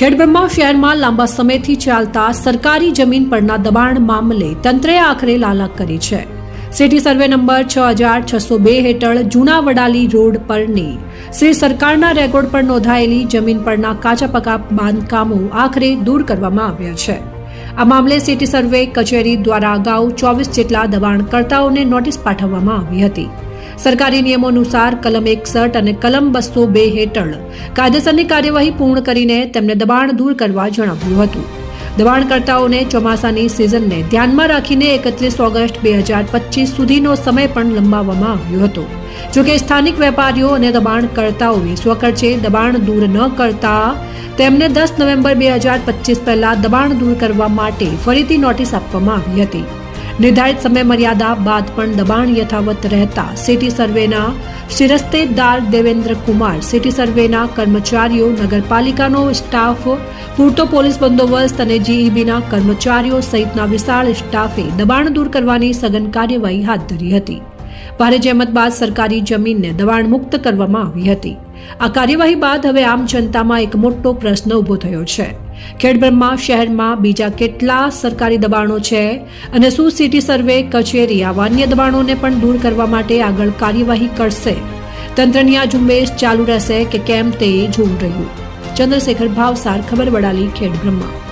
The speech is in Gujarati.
ખેડબ્રહ્મા શહેરમાં લાંબા સમયથી ચાલતા સરકારી જમીન પરના દબાણ મામલે તંત્રે આખરે લાલાક કરી છે. સિટી સર્વે નંબર છ હજાર છસો બે હેઠળ જૂના વડાલી રોડ પરની શ્રી સરકારના રેકોર્ડ પર નોંધાયેલી જમીન પરના કાચા પકા બાંધકામો આખરે દૂર કરવામાં આવ્યા છે. આ મામલે સિટી સર્વે કચેરી દ્વારા અગાઉ ચોવીસ જેટલા દબાણકર્તાઓને નોટિસ પાઠવવામાં આવી હતી. સરકારી નિયમો અનુસાર કલમ એકસઠ અને કલમ બસો બે હેઠળ કાયદેસરની કાર્યવાહી પૂર્ણ કરીને તેમને દબાણ દૂર કરવા જણાવ્યું હતું. દબાણકર્તાઓને ચોમાસાની સિઝનને ધ્યાનમાં રાખીને એકત્રીસ ઓગસ્ટ બે હજાર પચીસ સુધીનો સમય પણ લંબાવવામાં આવ્યો હતો. જોકે સ્થાનિક વેપારીઓ અને દબાણકર્તાઓએ સ્વખર્ચે દબાણ દૂર ન કરતા તેમને દસ નવેમ્બર બે હજાર પચીસ પહેલા દબાણ દૂર કરવા માટે ફરીથી નોટિસ આપવામાં આવી હતી. નિર્ધારિત સમય મર્યાદા બાદ પણ દબાણ યથાવત રહેતા સિટી સર્વેના શિરસ્તેદાર દેવેન્દ્ર કુમાર, સિટી સર્વેના કર્મચારીઓ, નગરપાલિકાનો સ્ટાફ, પૂરતો પોલીસ બંદોબસ્ત અને જીઈબીના કર્મચારીઓ સહિતના વિશાળ સ્ટાફે દબાણ દૂર કરવાની સઘન કાર્યવાહી હાથ ધરી હતી. ભારે જહેમત બાદ સરકારી જમીનને દબાણ મુક્ત કરવામાં આવી હતી. આ કાર્યવાહી બાદ હવે આમ જનતામાં એક મોટો પ્રશ્ન ઊભો થયો છે. ખેડબ્રહ્મા શહેરમાં બીજા કેટલા સરકારી દબાણો છે અને શું સિટી સર્વે કચેરી આવા અન્ય દબાણોને પણ દૂર કરવા માટે આગળ કાર્યવાહી કરશે? તંત્રની આ ઝુંબેશ ચાલુ રહેશે કે કેમ તે જોવું રહ્યું. ચંદ્રશેખર ભાવસાર, ખબર વડાલી, ખેડબ્રહ્મા.